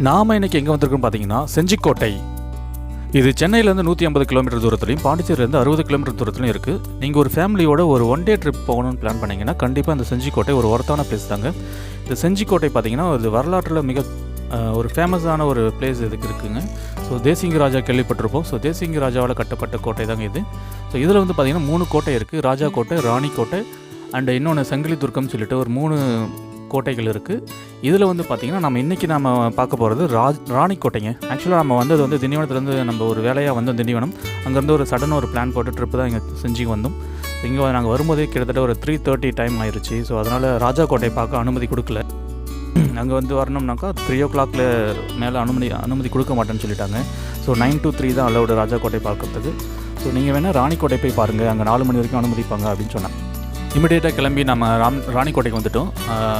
நாம் இன்னைக்கு எங்கே வந்திருக்கோம் பார்த்தீங்கன்னா செஞ்சிக்கோட்டை. இது சென்னையிலேருந்து நூற்றி ஐம்பது கிலோமீட்டர் தூரத்துலையும் பாண்டிச்சேரியிலேருந்து அறுபது கிலோமீட்டர் தூரத்துலையும் இருக்குது நீங்கள் ஒரு ஃபேமிலியோட ஒரு ஒன் டே ட்ரிப் போகணும்னு பிளான் பண்ணீங்கன்னா கண்டிப்பாக இந்த செஞ்சிக்கோட்டை ஒரு ஒருத்தான பிளேஸ் தாங்க. இந்த செஞ்சிக்கோட்டை பார்த்தீங்கன்னா இது வரலாற்றில் மிக ஒரு ஃபேமஸான ஒரு பிளேஸ் இதுக்கு இருக்குங்க. ஸோ தேசிங்க ராஜா கேள்விப்பட்டிருப்போம். ஸோ தேசிங்க ராஜாவால் கட்டப்பட்ட கோட்டை தாங்க இது. ஸோ இதில் வந்து பார்த்தீங்கன்னா மூணு கோட்டை இருக்குது ராஜா கோட்டை ராணி கோட்டை அண்ட் இன்னொன்று சங்கிலி துர்க்கம்னு சொல்லிட்டு ஒரு மூணு கோட்டைகள் இருக்குது இதில் வந்து பார்த்திங்கன்னா நம்ம இன்றைக்கி நம்ம பார்க்க போகிறது ராஜ் ராணிக்கோட்டைங்க ஆக்சுவலாக நம்ம வந்தது வந்து திண்டிவனத்துலேருந்து நம்ம ஒரு வேலையாக வந்தோம் திண்டிவனம். அங்கேருந்து ஒரு சடனாக ஒரு பிளான் போட்டு ட்ரிப்பு தான் இங்கே செஞ்சு வந்தோம். இங்கே நாங்கள் வரும்போதே கிட்டத்தட்ட ஒரு த்ரீ தேர்ட்டி டைம் ஆயிடுச்சு ஸோ அதனால் ராஜா கோட்டை பார்க்க அனுமதி கொடுக்கல. அங்கே வந்து வரணும்னாக்கா த்ரீ ஓ கிளாக்கில் மேலே அனுமதி அனுமதி கொடுக்க மாட்டேன்னு சொல்லிட்டாங்க. ஸோ நைன் டூ த்ரீ தான் அலோடு ராஜா கோட்டை பார்க்கறதுக்கு ஸோ நீங்கள் வேணால் ராணிக்கோட்டை போய் பாருங்கள் அங்கே நாலு மணி வரைக்கும் அனுமதிப்பாங்க அப்படின்னு சொன்னாங்க. இமிடியேட்டாக கிளம்பி நம்ம ராம் ராணிக்கோட்டைக்கு வந்துட்டோம்.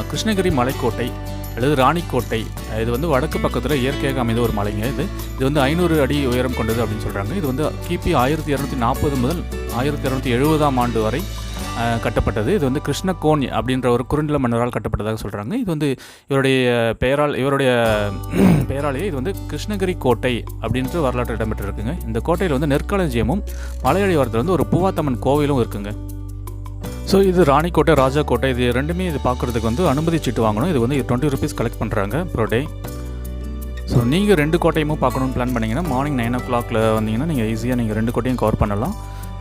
கிருஷ்ணகிரி மலைக்கோட்டை அல்லது ராணிக்கோட்டை. இது வந்து வடக்கு பக்கத்தில் இயற்கையாக அமைந்த ஒரு மலைங்க இது. இது வந்து ஐநூறு அடி உயரம் கொண்டது அப்படின்னு சொல்கிறாங்க இது வந்து கிபி ஆயிரத்தி இரநூத்தி நாற்பது முதல் ஆயிரத்தி இரநூத்தி எழுபதாம் ஆண்டு வரை கட்டப்பட்டது. இது வந்து கிருஷ்ணகோன் அப்படின்ற ஒரு குறுநில மன்னரால் கட்டப்பட்டதாக சொல்கிறாங்க இது வந்து இவருடைய பெயரால் இவருடைய பெயராலேயே இது வந்து கிருஷ்ணகிரி கோட்டை அப்படின்ட்டு வரலாற்று இடம்பெற்றிருக்குங்க. இந்த கோட்டையில் வந்து நெற்களஞ்சியமும் மலையடிவாரத்தில் வந்து ஒரு பூவாத்தம்மன் கோவிலும் இருக்குங்க. ஸோ இது ராணிக்கோட்டை ராஜா கோட்டை இது ரெண்டுமே இது பார்க்குறதுக்கு வந்து அனுமதி சீட்டு வாங்கணும். இது வந்து டுவெண்ட்டி ருபீஸ் கலெக்ட் பண்ணுறாங்க ப்ரோ டே ஸோ நீங்கள் ரெண்டு கோட்டையுமே பார்க்கணும்னு பிளான் பண்ணிங்கன்னா மார்னிங் நைன் ஓ கிளாக்ல வந்தீங்கன்னா நீங்கள் ஈஸியாக நீங்கள் ரெண்டு கோட்டையும் கவர் பண்ணலாம்.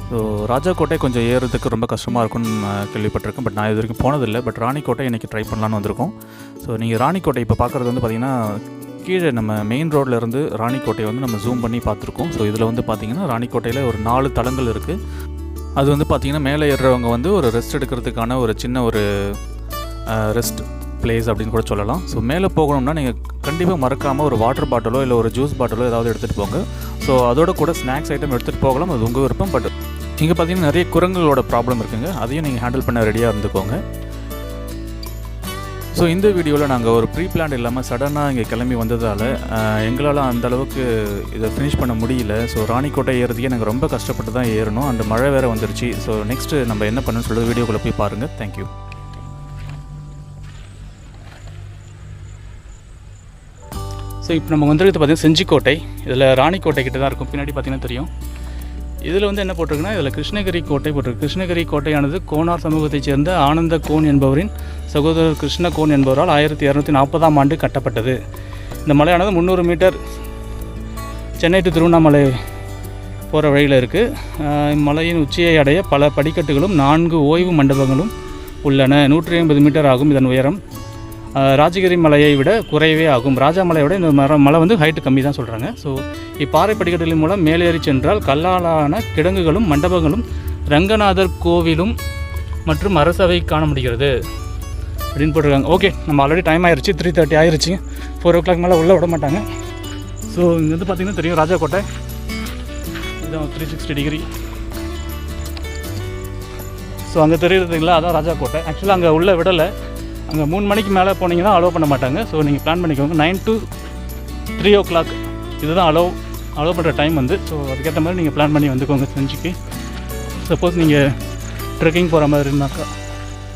ஸோ ராஜா கோட்டை கொஞ்சம் ஏறுறதுக்கு ரொம்ப கஷ்டமாக இருக்கும்னு கேள்விப்பட்டிருக்கேன். பட் நான் இது வரைக்கும் போனதில்லை. பட் ராணிக்கோட்டை இன்றைக்கி ட்ரை பண்ணலான்னு வந்திருக்கோம். ஸோ நீங்கள் ராணிக்கோட்டை இப்போ பார்க்குறது வந்து பார்த்திங்கன்னா கீழே நம்ம மெயின் ரோட்டில் இருந்து ராணிக்கோட்டையை வந்து நம்ம ஜூம் பண்ணி பார்த்துருக்கோம். ஸோ இதில் வந்து பார்த்திங்கன்னா ராணிக்கோட்டையில் ஒரு நாலு தளங்கள் இருக்குது அது வந்து பார்த்திங்கன்னா மேலே ஏறுறவங்க வந்து ஒரு ரெஸ்ட் எடுக்கிறதுக்கான ஒரு சின்ன ஒரு ரெஸ்ட் பிளேஸ் அப்படின்னு கூட சொல்லலாம். ஸோ மேலே போகணும்னா நீங்கள் கண்டிப்பாக மறக்காமல் ஒரு வாட்டர் பாட்டிலோ இல்லை ஒரு ஜூஸ் பாட்டிலோ ஏதாவது எடுத்துகிட்டு போங்க. ஸோ அதோட கூட ஸ்நாக்ஸ் ஐட்டம் எடுத்துகிட்டு போகலாம். அது உங்கள் விருப்பம். பட் இங்கே பார்த்தீங்கன்னா நிறைய குரங்குகளோட ப்ராப்ளம் இருக்குங்க. அதையும் நீங்கள் ஹேண்டில் பண்ண ரெடியாக இருந்துக்கோங்க. ஸோ இந்த வீடியோவில் நாங்கள் ஒரு ப்ரீ பிளான் இல்லாமல் சடனாக இங்கே கிளம்பி வந்ததால் எங்களால் அந்த அளவுக்கு இதை ஃபினிஷ் பண்ண முடியல. ஸோ ராணிக்கோட்டை ஏறதுக்கே நாங்கள் ரொம்ப கஷ்டப்பட்டு தான் ஏறணும். அந்த மழை வேறு வந்துருச்சு. ஸோ நெக்ஸ்ட்டு நம்ம என்ன பண்ணணும்னு சொல்லிட்டு வீடியோக்குள்ளே போய் பாருங்கள் தேங்க்யூ ஸோ இப்போ நம்ம வந்துருக்கிறது பார்த்தீங்கன்னா செஞ்சிக்கோட்டை. இதில் ராணிக்கோட்டை கிட்ட தான் இருக்கும். பின்னாடி பார்த்தீங்கன்னா தெரியும். இதில் வந்து என்ன போட்டிருக்குன்னா இதில் கிருஷ்ணகிரி கோட்டை போட்டிருக்கு. கிருஷ்ணகிரி கோட்டையானது கோனார் சமூகத்தைச் சேர்ந்த ஆனந்த கோன் என்பவரின் சகோதரர் கிருஷ்ண கோன் என்பவரால் ஆயிரத்தி இரநூத்தி நாற்பதாம் ஆண்டு கட்டப்பட்டது. இந்த மலையானது முந்நூறு மீட்டர் சென்னை டு திருவண்ணாமலை போகிற வழியில் இருக்குது மலையின் உச்சியை அடைய பல படிக்கட்டுகளும் நான்கு ஓய்வு மண்டபங்களும் உள்ளன. நூற்றி ஐம்பது மீட்டர் ஆகும் இதன் உயரம். ராஜகிரி மலையை விட குறைவே ஆகும். ராஜா மலையை விட இந்த மரம் மலை வந்து ஹைட்டு கம்மி தான் சொல்கிறாங்க ஸோ இப்பாறை படிக்கட்டுகளின் மூலம் மேலேறி சென்றால் கல்லாலான கிடங்குகளும் மண்டபங்களும் ரங்கநாதர் கோவிலும் மற்றும் அரசவை காண முடிகிறது. அப்படின்னு போட்டிருக்காங்க. ஓகே நம்ம ஆல்ரெடி டைம் ஆயிடுச்சு த்ரீ தேர்ட்டி ஆயிடுச்சு ஃபோர் ஓ கிளாக் மேலே உள்ளே விட மாட்டாங்க. ஸோ இங்கே வந்து பார்த்தீங்கன்னா தெரியும் ராஜா கோட்டை. இதுதான் த்ரீ சிக்ஸ்டி டிகிரி ஸோ அங்கே தெரியுறதுங்களா அதான் ராஜா கோட்டை. ஆக்சுவலாக அங்கே உள்ளே விடலை. அங்கே மூணு மணிக்கு மேலே போனீங்கன்னா அலோவ் பண்ண மாட்டாங்க. ஸோ நீங்கள் பிளான் பண்ணிக்கோங்க. Nine to three o'clock இதுதான் அலோவ் அலோவ் பண்ணுற டைம் வந்து. ஸோ அதுக்கேற்ற மாதிரி நீங்கள் பிளான் பண்ணி வந்துக்கோங்க செஞ்சுக்கு சப்போஸ் நீங்கள் ட்ரெக்கிங் போகிற மாதிரி இருந்தாக்கா.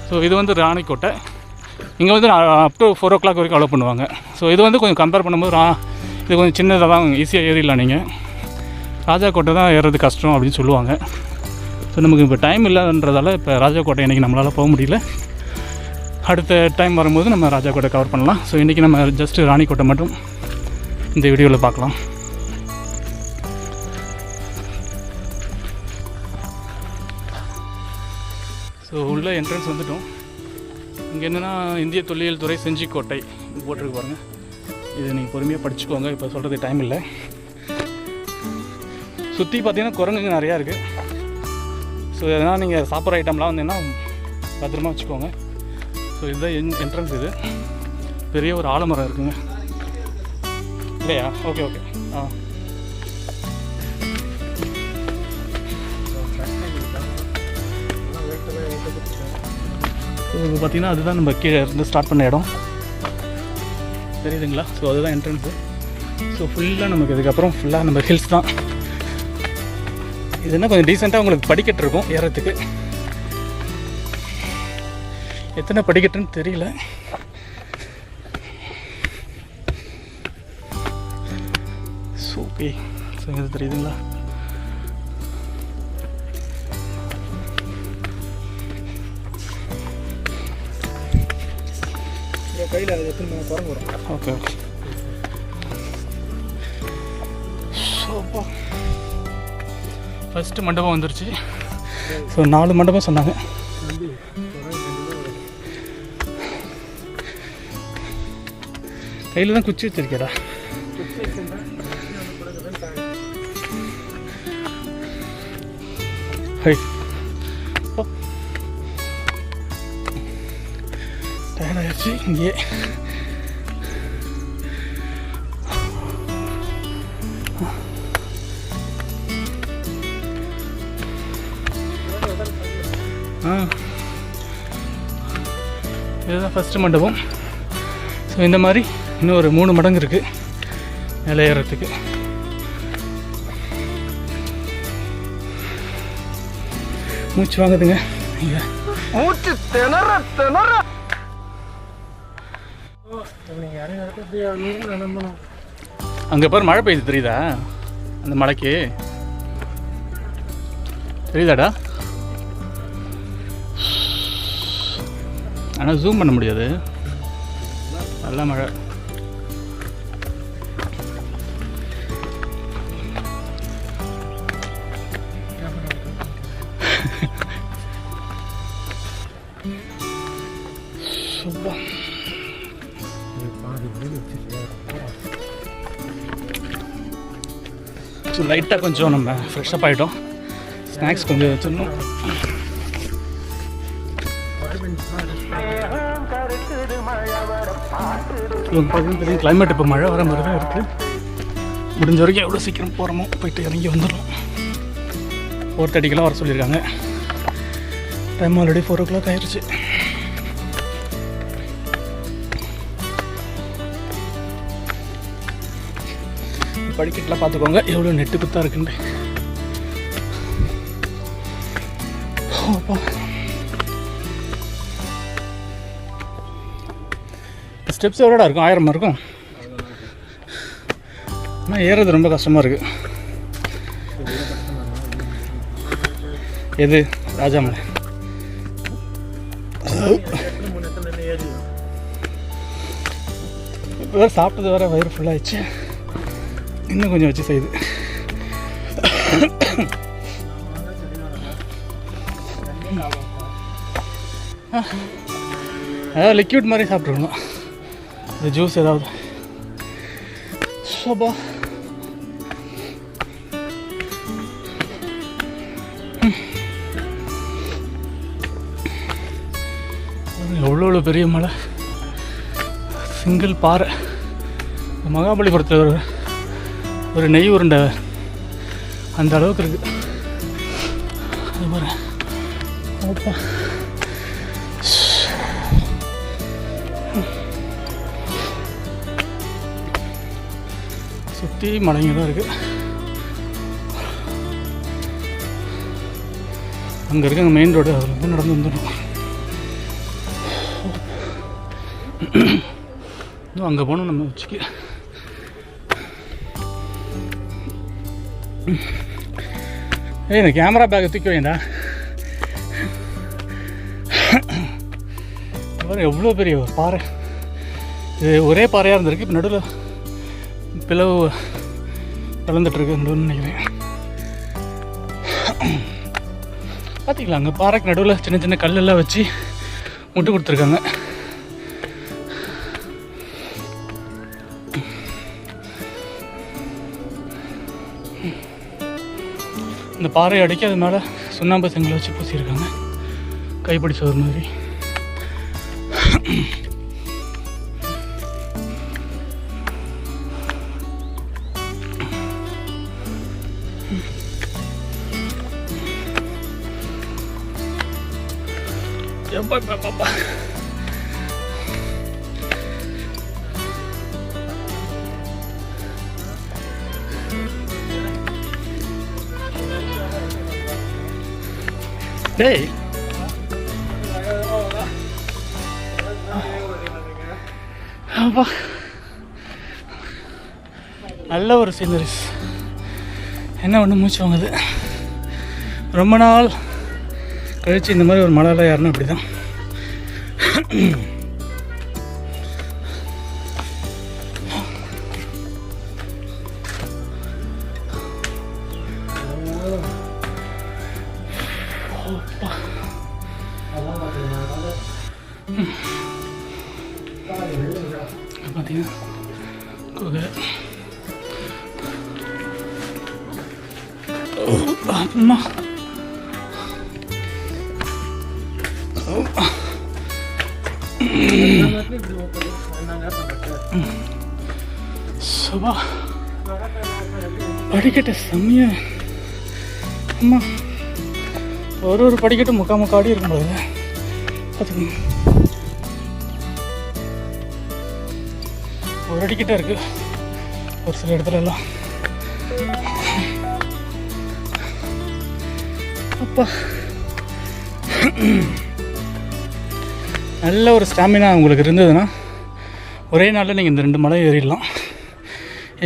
ஸோ இது வந்து ராணிக்கோட்டை. இங்கே வந்து up to four o'clock வரைக்கும் அலோவ் பண்ணுவாங்க. ஸோ இது வந்து கொஞ்சம் கம்பேர் பண்ணும்போது ரா இது கொஞ்சம் சின்னதாக தான் ஈஸியாக ஏறிடலாம் நீங்கள் ராஜா கோட்டை தான் ஏறுறது கஷ்டம் அப்படின்னு சொல்லுவாங்க. ஸோ நமக்கு இப்போ டைம் இல்லைன்றதால இப்போ ராஜா கோட்டை இன்றைக்கி நம்மளால் போக முடியல. அடுத்த டைம் வரும்போது நம்ம ராஜா கூட கவர் பண்ணலாம். ஸோ இன்றைக்கி நம்ம ஜஸ்ட் ராணிக்கோட்டை மட்டும் இந்த வீடியோவில் பார்க்கலாம். ஸோ உள்ள என்ட்ரன்ஸ் வந்துட்டோம். இங்கே என்னென்னா இந்திய தொல்லியல் துறை செஞ்சிக்கோட்டை இது போட்டிருக்கு பாருங்கள் இது நீங்கள் பொறுமையாக படிச்சுக்கோங்க. இப்போ சொல்கிறது டைம் இல்லை. சுற்றி பார்த்தீங்கன்னா குரங்குங்க நிறையா இருக்குது ஸோ எதனால் நீங்கள் சாப்பிட்ற ஐட்டம்லாம் வந்தீங்கன்னா பத்திரமா வச்சுக்கோங்க. இதுதான் என் என்ட்ரன்ஸ் இது. பெரிய ஒரு ஆலமரம் இருக்குங்க. இல்லையா? ஓகே ஓகே ஆ. இப்போ பார்த்தீங்கன்னா அதுதான் நம்ம கீழே இருந்து ஸ்டார்ட் பண்ண இடம். தெரியுதுங்களா? ஸோ அதுதான் என்ட்ரன்ஸு ஸோ ஃபுல்லாக நமக்கு இதுக்கப்புறம் ஃபுல்லாக நம்ம ஹில்ஸ் தான். இது என்ன கொஞ்சம் டீசெண்டாக உங்களுக்கு படிக்கட்டு இருக்கும் ஏறத்துக்கு எத்தனை படிக்கட்டுன்னு தெரியல. சூப்பி இது தெரியுதுங்களா? கையில் அது எத்தனை குரங்கு வரும்? Okay okay. சோப்பா ஃபஸ்ட்டு மண்டபம் வந்துருச்சு. ஸோ நாலு மண்டபம் சொன்னாங்க. கையில் தான் குச்சி வச்சிருக்கேடா. ஹை. இங்கே ஆ. இதுதான் ஃபஸ்ட்டு மண்டபம். ஸோ இந்த மாதிரி இன்னும் ஒரு மூணு மடங்கு இருக்குது மேலே மூச்சு வாங்குதுங்க. மூச்சு திணற திணற. அங்கே பாரு மழை பெய்யுது தெரியுதா? அந்த மலைக்கு. தெரியுதாடா? ஆனால் ஜூம் பண்ண முடியாது. நல்ல மழை. ஸோ லைட்டாக கொஞ்சம் நம்ம ஃப்ரெஷ்ஷப் ஆகிட்டோம் ஸ்நாக்ஸ் கொஞ்சம் வச்சிடணும். பார்த்தீங்கன்னா தெரியும் கிளைமேட் இப்போ மழை வர மாதிரி தான் இருக்குது முடிஞ்ச வரைக்கும் எவ்வளோ சீக்கிரம் போகிறோமோ போயிட்டு இறங்கி வந்துடும் ஃபோர் தேர்ட்டிக்கெல்லாம் வர சொல்லியிருக்காங்க. Time already four o'clock ஆயிடுச்சு படிக்கட்டெலாம் பார்த்துக்கோங்க. எவ்வளோ நெட்டு குத்தா இருக்குன்னு. ஸ்டெப்ஸ் எவ்வளோடா இருக்கும்? ஆயிரமா இருக்கும்? ஆனால் ஏறுறது ரொம்ப கஷ்டமாக இருக்கு. எது? ராஜாமலை. வேறு சாப்பிட்டது வேறு வயிறு ஃபுல்லாகிடுச்சு இன்னும் கொஞ்சம் வச்சு செய்யுது அதாவது லிக்யூட் மாதிரி சாப்பிட்ருக்கணும் இந்த ஜூஸ் ஏதாவது. சோபா. எவ்வளோ எவ்வளோ பெரிய மலை. சிங்கிள் பாறை. மகாபலிபுரத்தில் மகாபலிபுரத்தில் ஒரு நெய் உருண்டை அந்த அளவுக்கு இருக்கு. அது பாரு. ஓப்பா சுற்றி மலைங்க தான் இருக்குது அங்கே இருக்க மெயின் ரோடு அதில் வந்து நடந்து வந்துடும் இன்னும் அங்கே போகணும் நம்ம வச்சுக்க ஏய் இந்த கேமரா பேக்கை தூக்கி வைண்டா பாரு எவ்வளோ பெரிய ஒரு பாறை இது ஒரே பாறையாக இருந்திருக்கு இப்போ நடுவில் பிளவு கலந்துட்டுருக்கு நினைக்கிறேன் பார்த்தீங்களா அங்கே பாறைக்கு நடுவில் சின்ன சின்ன கல்லெல்லாம் வச்சு முட்டு கொடுத்துருக்காங்க பாறை அடிக்க அது மேலே சுண்ணாம்பு செங்கலை வச்சு பூசியிருக்காங்க. கைப்பிடி சோறு மாதிரி. எப்பா, எப்பா, டேய். அப்பா நல்ல ஒரு சீனரிஸ் என்ன ஒன்று மூச்சு வாங்குது? ரொம்ப நாள் கழிச்சு இந்த மாதிரி ஒரு மலையில் யாருன்னா அப்படி தான் சுபா. படிக்கட்டு செம்மையா அம்மா ஒரு ஒரு படிக்கட்டு முக்கா முக்காடி இருக்கும்போது பார்த்துக்கணும் ஒரு அடிக்கிட்ட இருக்கு. ஒரு சில இடத்துல எல்லாம். அப்பா. நல்ல ஒரு ஸ்டாமினா உங்களுக்கு இருந்ததுன்னா ஒரே நாளில் நீங்கள் இந்த ரெண்டு மலை ஏறிடலாம்.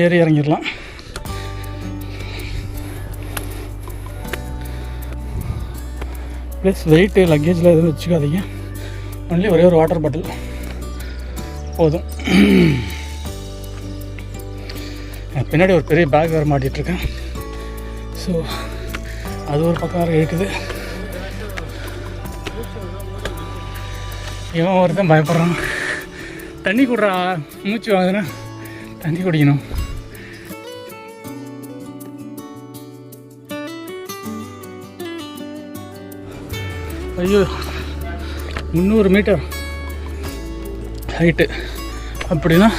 ஏறி இறங்கிடலாம். ப்ளஸ் வெயிட்டு லக்கேஜில் எதுவும் வச்சுக்காதீங்க. ஒன்லி ஒரே ஒரு வாட்டர் பாட்டில் போதும். பின்னாடி ஒரு பெரிய பேக் வேறு மாட்டிகிட்ருக்கேன் ஸோ அது ஒரு பக்கம் இருக்குது. இவன் ஒருத்தன் பயப்படுறான். தண்ணி குடுறா. மூச்சு வாங்குதுன்னா தண்ணி குடிக்கணும். ஐயோ முந்நூறு மீட்டர் ஹைட்டு அப்படின்னா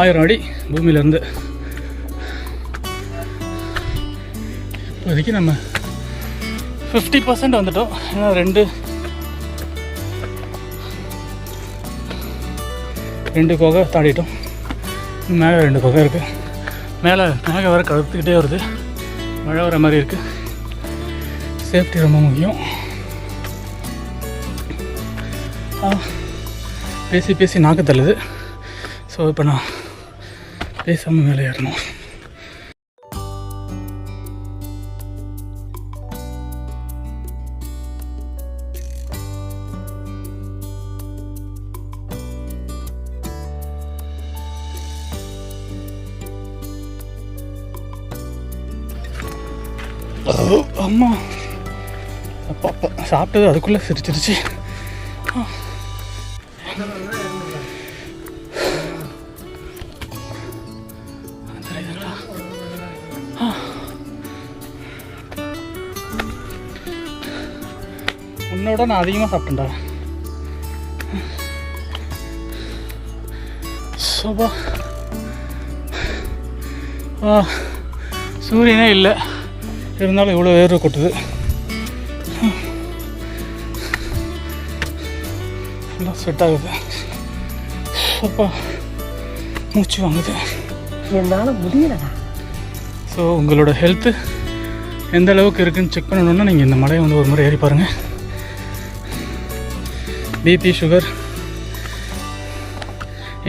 ஆயிரம் அடி பூமியிலேருந்து. இப்போதைக்கு நம்ம ஃபிஃப்டி பர்சன்ட் வந்துட்டோம். ஏன்னா ரெண்டு ரெண்டு குகை தாண்டிட்டோம். மேலே ரெண்டு குகை இருக்குது மேலே மேலே வர கழுத்துக்கிட்டே வருது. மழை வர மாதிரி இருக்குது சேஃப்டி ரொம்ப முக்கியம். பேசி பேசி நாக்கு தள்ளுது. ஸோ இப்போ நான் பேசாமல் மேலே ஏறணும். அம்மா அப்பா அப்பா சாப்பிட்டது அதுக்குள்ளே சிரிச்சிருச்சு ஆ. ஆ. உன்னோட நான் அதிகமாக சாப்பிட்டேன்டா சோபா ஆ சூரியனே இல்லை இருந்தாலும் இவ்வளோ வேர்வை கொட்டுது. ஃபுல்லாக செட் ஆகுது. அப்பா மூச்சு வாங்குது. என்னால் முடியலடா. ஸோ உங்களோட ஹெல்த்து எந்த அளவுக்கு இருக்குன்னு செக் பண்ணணுன்னா நீங்கள் இந்த மலையை வந்து ஒரு முறை ஏறி பாருங்கள் பிபி சுகர்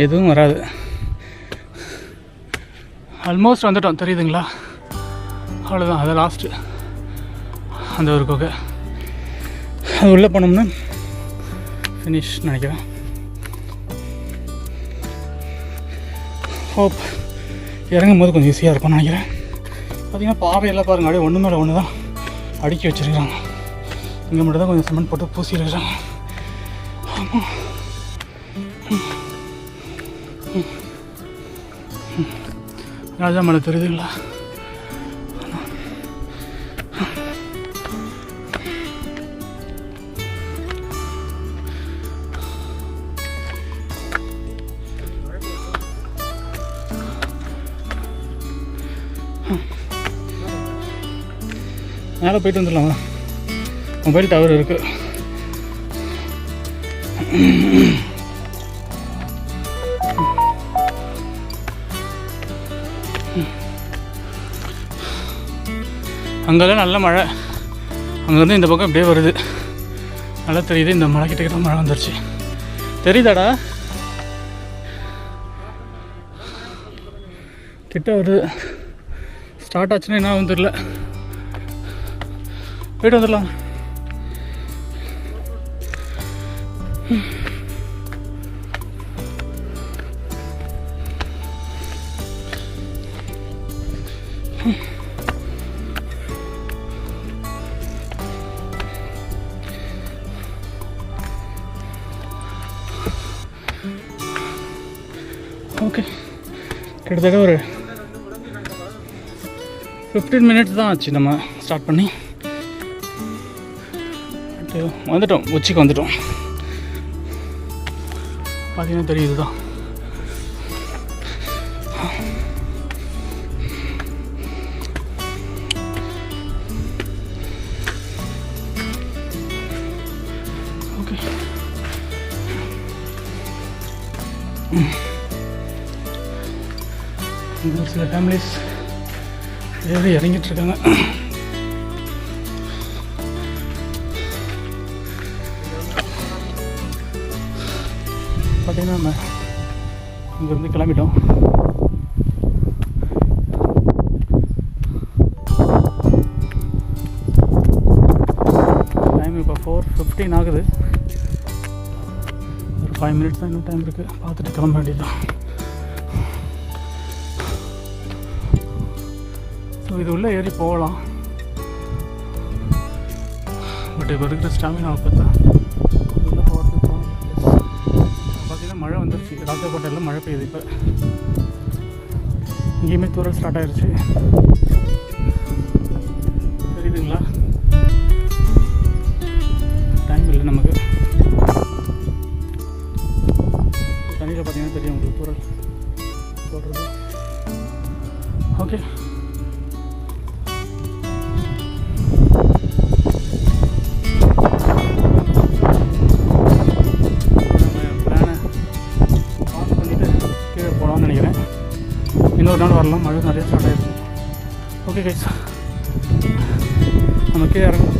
எதுவும் வராது. ஆல்மோஸ்ட் வந்துட்டோம். தெரியுதுங்களா? அவ்வளோதான் அதை லாஸ்ட்டு அந்த ஒரு கொகை. அது உள்ளே போனோம்னா ஃபினிஷ் நினைக்கிறேன். ஹோப் இறங்கும் போது கொஞ்சம் ஈஸியாக இருக்கும்னு நினைக்கிறேன். பார்த்திங்கன்னா பாறையெல்லாம் பாருங்க அப்படியே ஒன்று மேலே ஒன்று தான் அடுக்கி வச்சிருக்கிறாங்க. இங்கே மட்டும் தான் கொஞ்சம் சிமெண்ட் போட்டு பூசி இருக்கிறாங்க ராஜா மலை தெரியுதுங்களா? மேலே போயிட்டு வந்துடலாமா? மொபைல் டவர் இருக்கு. அங்கெல்லாம் நல்ல மழை. அங்கேருந்து இந்த பக்கம் இப்படியே வருது. நல்லா தெரியுது இந்த மழை கிட்ட கிட்ட மழை வந்துருச்சு. தெரியுதாடா? கிட்ட வருது. ஸ்டார்ட் ஆச்சுன்னா என்ன வந்துடல போயிட்டு வந்துடலாம். ஓகே கிட்டத்தட்ட ஒரு ஃபிஃப்டீன் மினிட்ஸ் தான் ஆச்சு நம்ம ஸ்டார்ட் பண்ணி. வந்துட்டோம். உச்சிக்கு வந்துட்டோம். பார்த்தீங்கன்னா தெரியுது தான் ஓகே. ஒரு சில ஃபேமிலிஸ் இறங்கிட்டு இருக்காங்க. இங்கேருந்து கிளம்பிட்டோம். டைம் இப்போ ஃபோர் ஃபிஃப்டீன் ஆகுது. ஒரு ஃபைவ் மினிட்ஸ் தான் இன்னும் டைம் இருக்குது பார்த்துட்டு கிளம்ப வேண்டியதுதான். ஸோ இது உள்ளே ஏறி போகலாம். பட் இப்போ இருக்கிற ஸ்டாமினா பார்த்தா மழை வந்துருச்சு. ராஜகோட்டையில் மழை பெய்யுது இப்போ. இங்கேயுமே தூரல் ஸ்டார்ட் ஆயிடுச்சு தெரியுதுங்களா? டைம் இல்லை நமக்கு. தண்ணியில் பார்த்தீங்கன்னா தெரியும் உங்களுக்கு தூரல். போடுறது ஓகே இன்னொரு நாள் வரலாம் மழை நிறைய ஸ்டார்ட் ஆயிடுச்சு ஓகே கைஸ் நம்ம கீழே இறங்கலாம்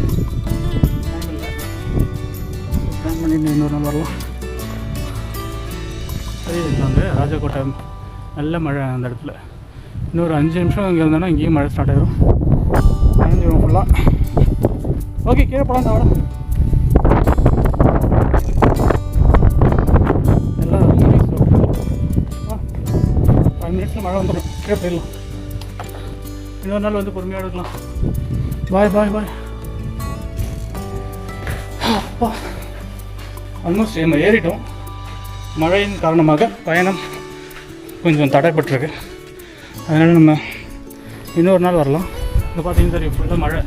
டைம் இல்லை பிளான் பண்ணிட்டு இன்னொரு நாள் வரலாம் சரி அங்கே ராஜகோட்டை நல்ல மழை அந்த இடத்துல இன்னொரு அஞ்சு நிமிஷம் இங்கே இருந்தோன்னா இங்கேயும் மழை ஸ்டார்ட் ஆயிடும் நனைஞ்சிரும் ஃபுல்லாக ஓகே கீழே போகலாம் தான் மழை போயிடலாம். இன்னொரு நாள் வந்து பொறுமையாக எடுக்கலாம் பாய் பாய் பாய். அப்பா. ஆல்மோஸ்ட் நம்ம ஏறிட்டோம். மழையின் காரணமாக பயணம் கொஞ்சம் தடைப்பட்டிருக்கு. அதனால் நம்ம இன்னொரு நாள் வரலாம். இங்கே பார்த்தீங்கன்னா தெரியும் ஃபுல்லாக மழை.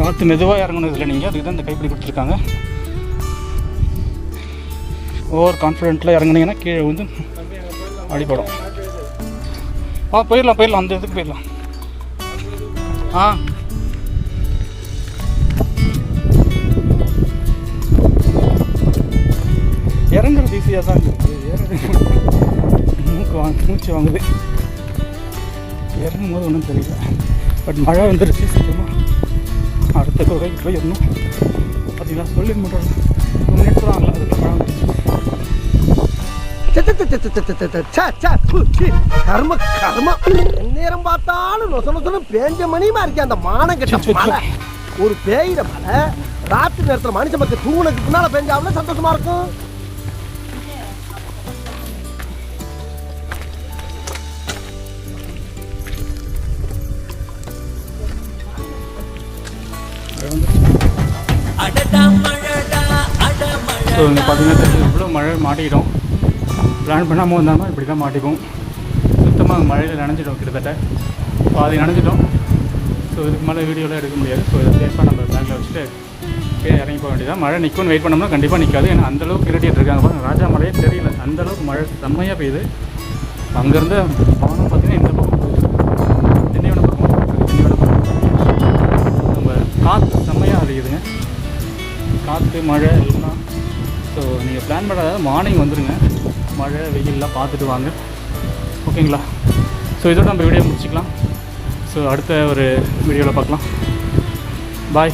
காற்று மெதுவாக இறங்கணும் இதில் நீங்கள் அதுக்கு தான் இந்த கைப்பிடி கொடுத்துருக்காங்க. ஓவர் கான்ஃபிடென்ட்டில் இறங்குனீங்கன்னா கீழே வந்து அடிபடும். ஆ போயிடலாம் போயிடலாம் அந்த இதுக்கு போயிடலாம். ஆ. இறங்குறது ஈஸியாக தான் இருக்குது மூக்கு வாங்க மூச்சு வாங்குது. இறங்கும் போது ஒன்றும் தெரியல. பட் மழை வந்துருச்சு சீக்கிரமாக அடுத்த குகைக்கு போயிடணும். பார்த்தீங்களா சொல்லி முடியல டூ மினிட்ஸ் தான் ஆகல. அதுக்கு மழை வந்துருச்சு கர்ம கர்ம நேரம் பார்த்தாலும் நொச நொசனு பேஞ்ச மணியுமா இருக்கே அந்த மானம் ச்சே, கெட்ட மழை ஒரு பேயிட மலை ராத்திரி நேரத்துல மனுஷன் மக்கள் தூணுக்கு பின்னால பெஞ்சாவில் சந்தோஷமா இருக்கும் மழை வந்துருச்சு ஸோ இங்கே பார்த்தீங்கன்னா இவ்வளோ மழை மாட்டிக்கிட்டோம் பிளான் பண்ணாமல் வந்தாலும் இப்படி தான் மாட்டிப்போம் சுத்தமாக மழையில் நனைஞ்சிட்டோம் கிட்டத்தட்ட. பாதி நனைஞ்சிட்டோம். ஸோ இதுக்கு மேலே வீடியோலாம் எடுக்க முடியாது. ஸோ இதை சேஃபாக நம்ம பேங்கில் வச்சுட்டு கீழே இறங்கி போக வேண்டியதான் மழை நிற்கும்னு வெயிட் பண்ணோம்னா கண்டிப்பாக நிற்காது ஏன்னா அந்தளவுக்கு இருட்டிகிட்டு இருக்காங்க. பாருங்க ராஜா மலையே தெரியல. அந்தளவுக்கு மழை செம்மையாக பெய்யுது. அங்கேருந்து வானம் பார்த்தீங்கன்னா இந்த பக்கம் போகுது. பக்கம் போயிட்டு பக்கம் நம்ம காற்று செம்மையாக அடிக்குதுங்க. காற்று மழை எல்லாம். ஸோ நீங்கள் பிளான் பண்ணாத மார்னிங் வந்துடுங்க மழை வெயிலெலாம் பார்த்துட்டு வாங்க. ஓகேங்களா? ஸோ இதோட நம்ம வீடியோ முடிச்சுக்கலாம். ஸோ அடுத்த ஒரு வீடியோவில் பார்க்கலாம். பாய்